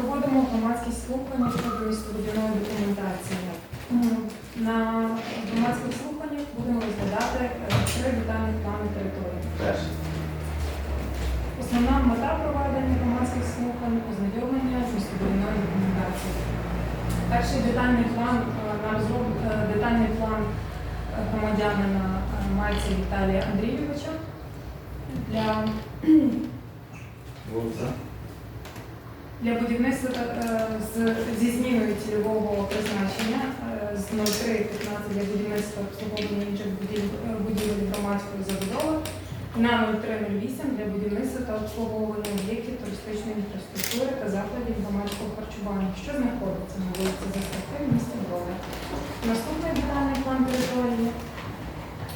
проводимо громадські слухання щодо містобудівної документації. На громадських слуханнях будемо розглядати е, три детальні плани території. Основна мета проведення громадських слухань ознайомлення з містобудівною документацією. Перший детальний план е, на розроб... е, детальний план громадянина Мальця Віталія Андрійовича для. Для будівництва е, зі зміною цільового призначення е, з 03.15 для будівництва обслуговування інших будівель громадської забудови на 03.08 для будівництва та обслуговування об'єктів туристичної інфраструктури та закладів громадського харчування, що знаходиться на вулиці Заставки в місті Брови. Наступний детальний план території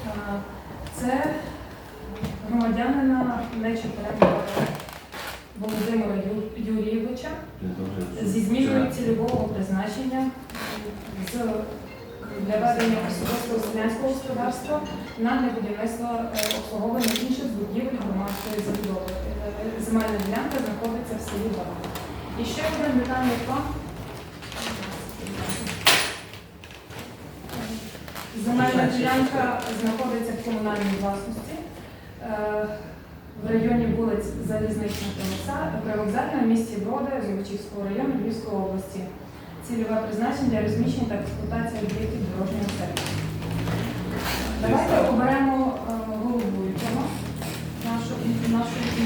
е, це громадянина Нечепоренка Володимира Ю- Юрійовича зі зміною цільового призначення з для ведення особистого селянського господарства на для будівництва е, обслуговування інших будівель громадської забудови. Е, Земельна ділянка знаходиться в селі Бага. І ще один детальний план. Земельна ділянка знаходиться в комунальній власності. Е, в районі вулиць Залізнична Привокзальна в місті Броди Золочівського району Львівської області. Цільове призначення для розміщення та експлуатації об'єктів дорожнього сервісу. Давайте оберемо е, головуючого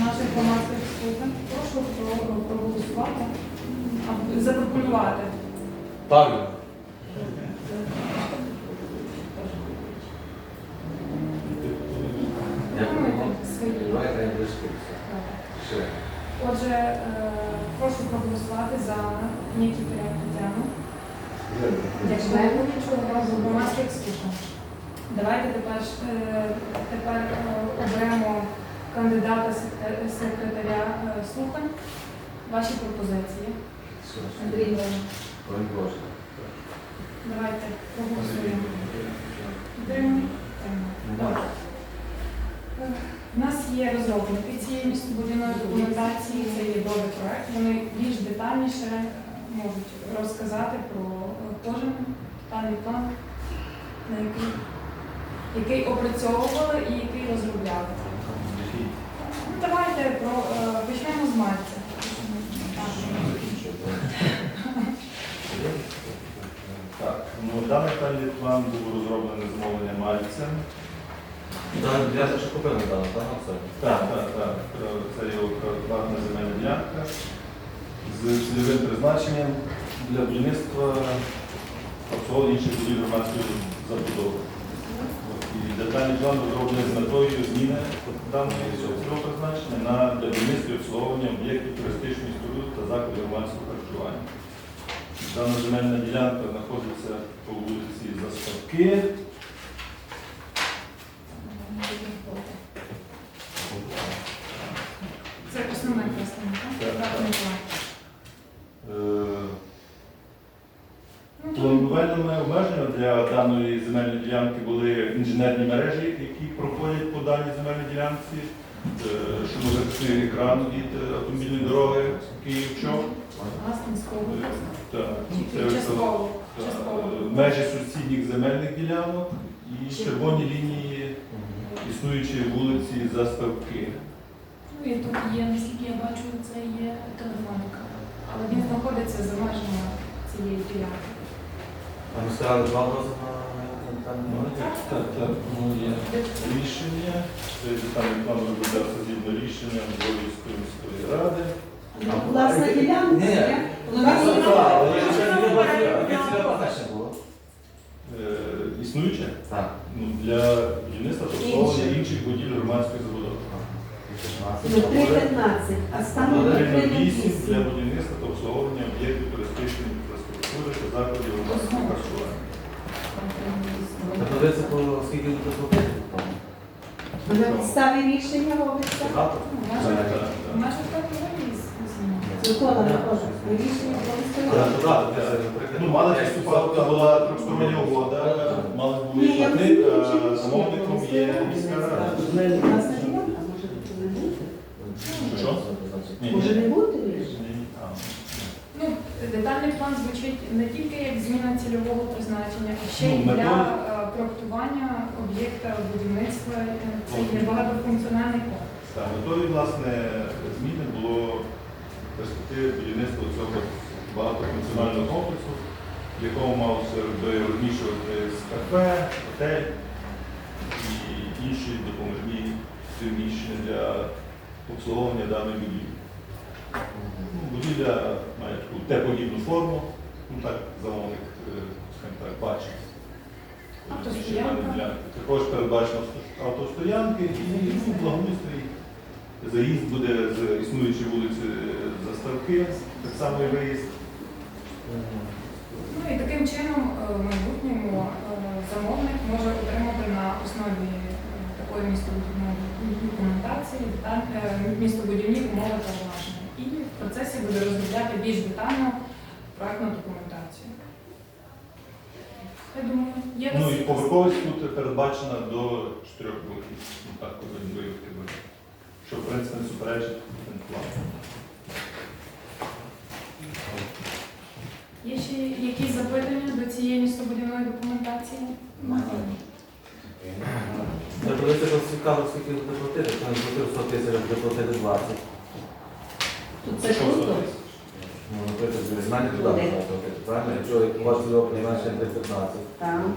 наших громадських слухань. Прошу про- проголосувати, запропонувати. Павло. Думайте свої. Давайте я близько. Отже, е, прошу проголосувати за Нікітаря Тетяну. Як головуючого громадських слухань. Давайте тепер, ж, е, тепер е, оберемо кандидата секре- секретаря е, слухань. Ваші пропозиції. Андрій Іванович, давайте проголосуємо. Підтримуємо? Е, У нас є розробники цієї містобудівної документації, це є добрий проект. Вони більш детальніше можуть розказати про е, кожен детальний план, на який, який опрацьовували і який розробляли. Ну, Давайте про е, почнемо з Мальця. Так, ну даний детальний план був розроблений замовлення Мальцем. Так, я ще купив недавно, так? Це. Так, так, так. Е, Це його приватна земельна ділянка з цільовим призначенням для будівництва обслуговування інших будівель громадської забудови. І детальний план розроблений з метою зміни даної цього призначення на для будівництва і обслуговування об'єктів туристичної споруди та закладів громадського харчування. Дана земельна ділянка знаходиться по вулиці Заставки. Це основна представника. Так, Приватний план. Е, Ну, тут Планувальними обмеженнями для даної земельної ділянки були інженерні мережі, які проходять по даній земельній ділянці, е, шумозахисний екран від е, автомобільної дороги Київ-Чоп. Межі сусідніх земельних ділянок і червоні лінії існуючої вулиці Заставки. Ну і тут є, наскільки я бачу, це є телефоника. Але він знаходиться за межами цієї ділянки. Два там. Так, так, ну є рішення. Цей детальний план розроблявся рішення Львівської міської ради. Власна ділянка. Є? Так. Е, ну, для будівництва та обслуговування інших будівель громадської забудови. Ну, 3,15, а станом на 308 для будівництва та обслуговування об'єктів туристичної інфраструктури та закладів громадського харчування. Та подивиться, по скільки тут платити. На підставі рішення робиться. Багато? Так, рішення Ну, мала виступати була трьохстороння угода, мали бути Ні, платник, а замовником є міська рада. Може тут не бути. Що? Може не бути рішення. Детальний план звучить не тільки як зміна цільового призначення, а ще й Ну, для е, проектування об'єкта будівництва. Е, Це є багатофункціональний план. Так, метою власне зміни було перспективи будівництва цього багатофункціонального комплексу, в якому мався розміщувати кафе, готель і інші допоміжні приміщення для обслуговування даної будівлі. Ну, Будівля має таку Т-подібну форму, ну так замовник, е, скажімо так, бачить. Також передбачено автостоянки і ну, благоустрій. Заїзд буде з існуючої вулиці Заставки, так само і виїзд. Ну і таким чином е, в майбутньому е, замовник може отримати на основі е, такої містобудівної документації е, містобудівні умови та. І в процесі буде розробляти більш детально проектну документацію. Я думаю, є Ну і поверховість тут передбачена до 4 років. Ну так повинні виявити буде. Що в принципі не суперечить плану. Є ще якісь запитання до цієї містобудівної документації? Подивився, цікаво, скільки буде платити. Якщо не платив 100 тисяч, а буде 20. Тут це круто. Ну, наприклад, з мене туди буде правильно? Якщо у вас цього призначення 315. Там.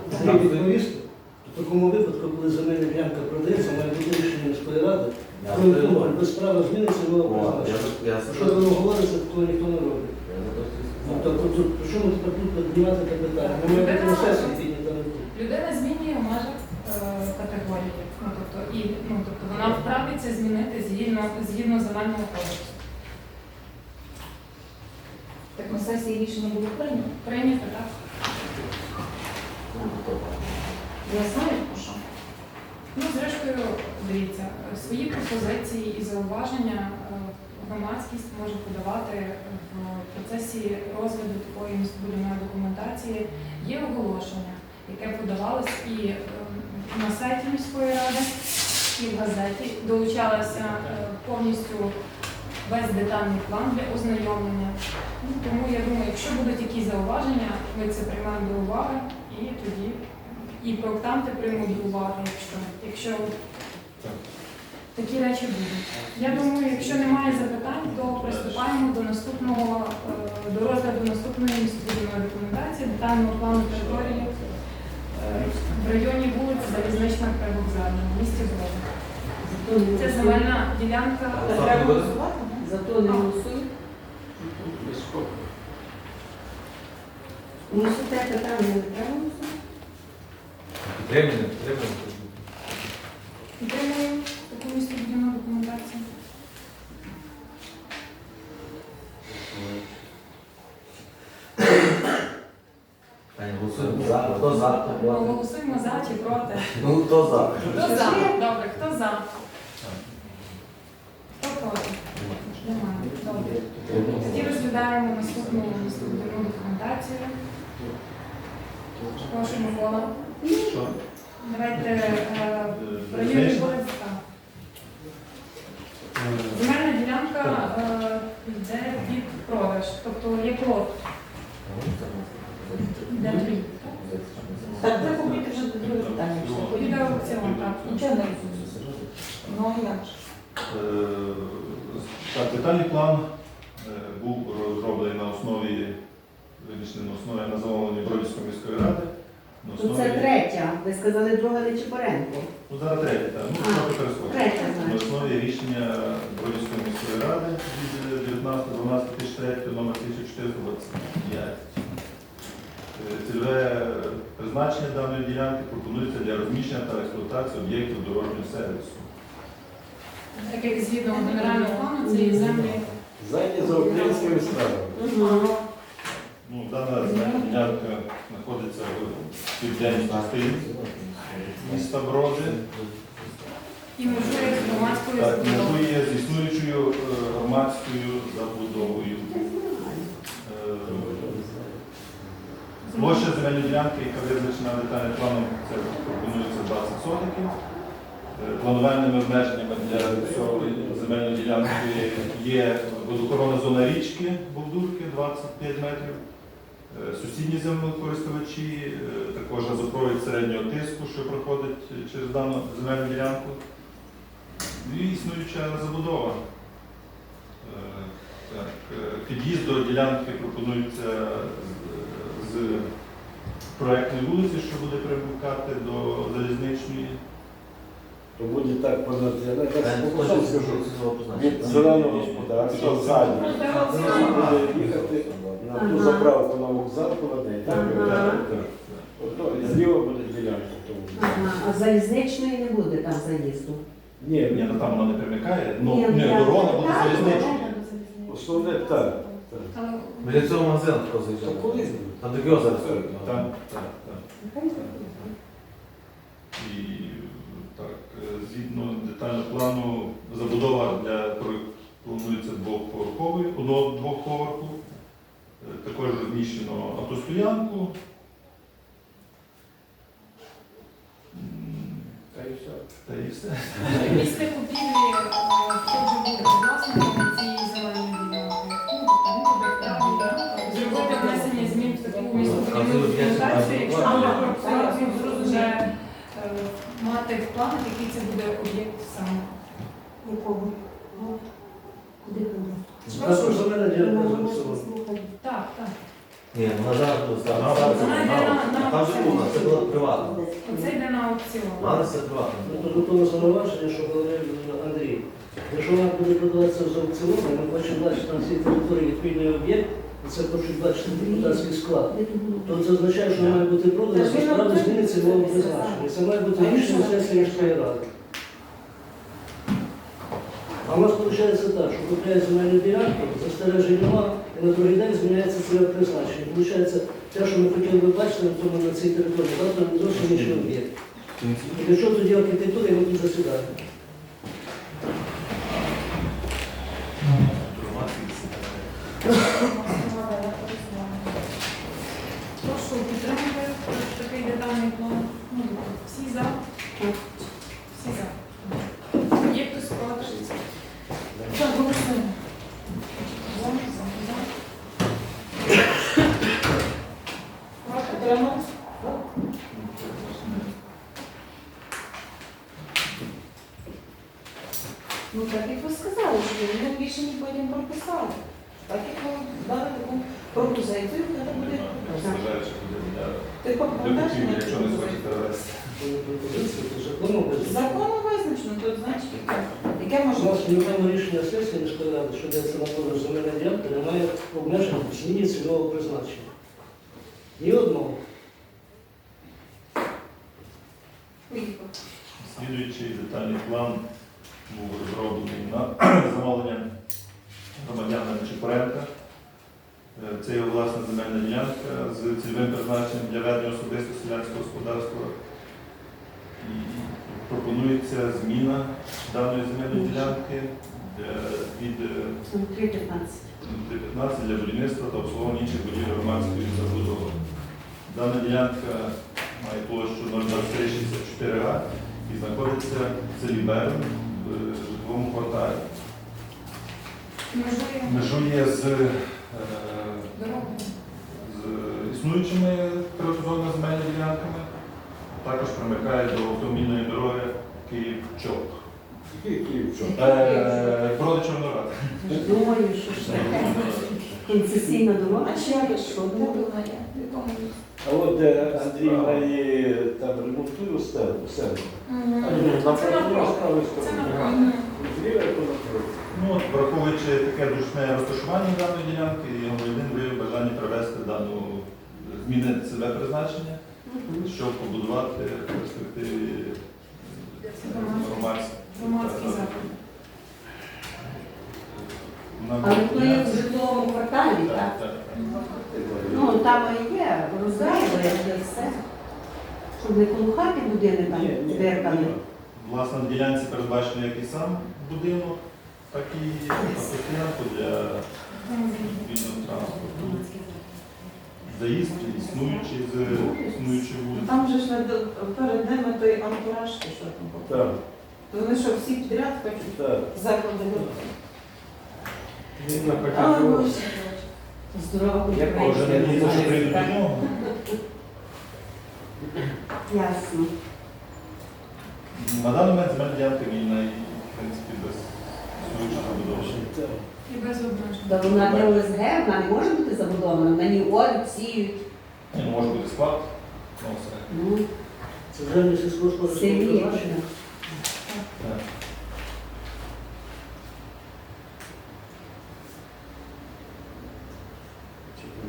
В такому випадку, коли земельна ділянка продається, має бути рішення міської ради. Коли ну, без права зміниться, воно призначення. Що воно говориться, то ніхто не робить. Ну, тобто, тут, ми тепер тут піднімати те питання? Ми маємо бути підняти не тут. Людина змінює в межах е, категорії. Ну, тобто, і, ну, тобто вона вправі це змінити згідно, згідно земельного кодексу. Так на сесії рішення було прийнято. Прийнято, так? Я знаю, що. Ну, зрештою, дивіться, е, свої пропозиції і зауваження е, громадськість може подавати в процесі розгляду такої містобудівної документації. Є оголошення, яке подавалось і е, на сайті міської ради, і в газеті. Долучалася е, повністю весь детальний план для ознайомлення. Ну, тому я думаю, якщо будуть якісь зауваження, ми це приймемо до уваги і тоді і проектанти приймуть до уваги, якщо, якщо такі речі будуть. Я думаю, якщо немає запитань, то приступаємо до наступного е, до розгляду наступної містобудівної документації, детального плану території е, в районі вулиць Залізнична Привокзальна, в місті Броди. Це земельна ділянка. Голосувати Треба буде? голосувати? ні? Зато не голосують. Ну, що те питання не треба голосувати? Підтримуємо, підтримуємо. Підтримуємо таку містобудівну документацію. Пані, голосуємо за. Хто за, хто Ну, проти? Голосуємо за чи проти. Ну, хто за? Хто за? Добре, хто за? Хто проти? Немає. Добре. Тоді розглядаємо наступну містобудівну документацію. Прошу, Микола. Що? Давайте е, районі Залізнична? вулиць. так. Земельна ділянка е, йде під продаж, тобто є плод. Йде дві. Так, це побити вже друге питання. Піде поїде. аукціон, так. Нічого не розумію. Ну, а як ж? Е, Так, детальний план е, був розроблений на основі, вирішений на основі на замовлення Бродівської міської ради. То це третя. Ви сказали друга Нечипоренко. Ну, зараз третя, так. Ну, А, трохи перескочимо. Третя, На значить. основі рішення Бродівської міської ради від 19.12.2003 номер 1425. Е, Цільове призначення даної ділянки пропонується для розміщення та експлуатації об'єктів дорожнього сервісу. Так як згідно генерального плану, це є землі. Зайняті за українськими справами. Угу. Ну, дана земельна ділянка знаходиться в південній частині міста Броди. І межує з громадською Так, забудовою. межує з існуючою е, громадською забудовою. Е, Площа земельної ділянки, яка визначена детальним планом, це пропонується 20 сотиків. Е, Планувальними обмеженнями для цього земельної ділянки є водохоронна зона річки Бовдурки 25 метрів. Е, Сусідні землекористувачі, е, також газопровід середнього тиску, що проходить через дану земельну ділянку. І існуюча забудова. Е, Так, під'їзд до ділянки пропонується з, проектної вулиці, що буде примикати до залізничної. То буде так понад, я скажу? Від зеленого господарства ззаді. Буде їхати на ту Ага. заправку на вокзал кладе. Так, Ага. так, так. Ото зліва буде ділянка. тому. Ага, а залізничної не буде там заїзду. Ні, Ні, ну там вона не примикає, ну Ні, не я- дорога буде так, залізнична. основне так. так. Але Біля цього магазину хто То заїжджав? колись Там де кіоск зараз стоїть. ну. Так, так, так. І так, е, згідно детального плану, забудова для про- планується двоповерховою, одного двохповерху. Також розміщено автостоянку. Та і все. Та і все. після купівлі е, хто буде власником цієї ділянки, вправі зробити внесення змін в таку містобудівну документацію, якщо буде вже мати в планах, який це буде об'єкт саме. Якого? Ну, Куди буде? Також земельна ділянка замусила. Так, так. Ні, вона зараз буде Вона йде на- на Там же аукціон. була, це була приватна. Оце йде на аукціон. Вона це приватна. Ну, то готове зауваження, що говорив Андрій. Якщо вона буде продаватися з аукціону, ми хочемо бачити на цій території відповідний об'єкт, і це хочуть бачити депутатський склад. То це означає, що має бути продана, що справді зміниться його призначення. Це має бути рішення сесії міської ради. А у нас виходить так, що купляє земельну ділянку, застережень нема, і на другий день зміняється своє призначення. Виходить, те, що ми хотіли би бачити на цій території, завтра не зовсім інший об'єкт. І для чого тоді архітектура і ми тут засідаємо? Прошу підтримати такий детальний план. Ну, Всі за? Всі за. Є хтось проти? Так, голосуємо. За, за, за. Проти? Утримались? Ну так як ви сказали, що ви в рішенні потім прописали. Так як ви дали таку пропозицію, це буде ти купівлі, на не цю це законом визначено. То значить яке? Яке У може нас бути? рішення сесії міської ради, що йдеться на продаж земельної ділянки, немає обмежень в зміні цільового призначення. Ні одного. Слідуючий детальний план був розроблений на замовлення громадянина Чепуренка. Е, Це його власна земельна ділянка з цільовим призначенням для ведення особисто селянського господарства. І пропонується зміна даної земельної ділянки від е, 315. для 15 для будівництва та обслуговування інших будівель громадської забудови. Дана ділянка має площу 02364 га і знаходиться в селі Берн в житловому кварталі. Межує Межує з, е, з існуючими приватизованими земельними ділянками, також примикає до автомобільної дороги. Який в чому? Е, Бродичева Норад. Думаю, що ж таке. Концесійна дорога. А ще що? Є? А от де Андрій має там ремонтує стелу, все. Це навпроти. справи. Зліва. Ну, от, враховуючи таке душне розташування даної ділянки, і громадянин виявив бажання привести дану, змінити себе призначення, щоб побудувати в перспективі громадські. Але то є в житловому кварталі, так? Ну, там і є, розглядає для все. Щоб не колухати будинок ні. Власне, на ділянці передбачено як і сам будинок, так і автостоянку для відповідного транспорту. Заїзд існуючий з існуючої вулиці. Там же ж перед ними той антураж, що там. Так, То вони що всі підряд хочуть заклади Він на А, пакеті. Боже. Здорово, Я Може, не українці. дуже прийду Так, до нього. Ясно. На даний момент земельна ділянка вільна і, в принципі, без існуючого забудови. І без обмежень. Та вона не ОСГ, вона не може бути забудована, на ній орють, сіють. Ні, ну, може бути склад, ну все. Ну, Це землі сільськогосподарського селі. призначення. Так.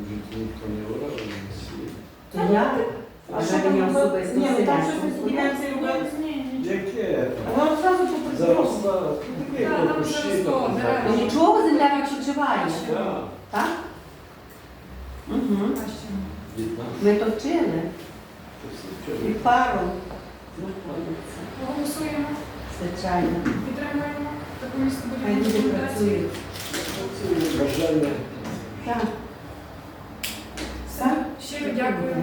Ніхто не виражений. То я, а що вже там мені робили? Особисто Ні, ну там щось на робили. Яке? А одразу по Зараз призову. зараз. Таке Так, там кущі, зараз там, то, так. дерева. Ну нічого, земля відпочиває. Так. Так? Угу. Ми то вчили. І пару. Голосуємо, Звичайно. підтримуємо таку місто Хай люди працюють. Бажання. Так. Все, щиро дякую,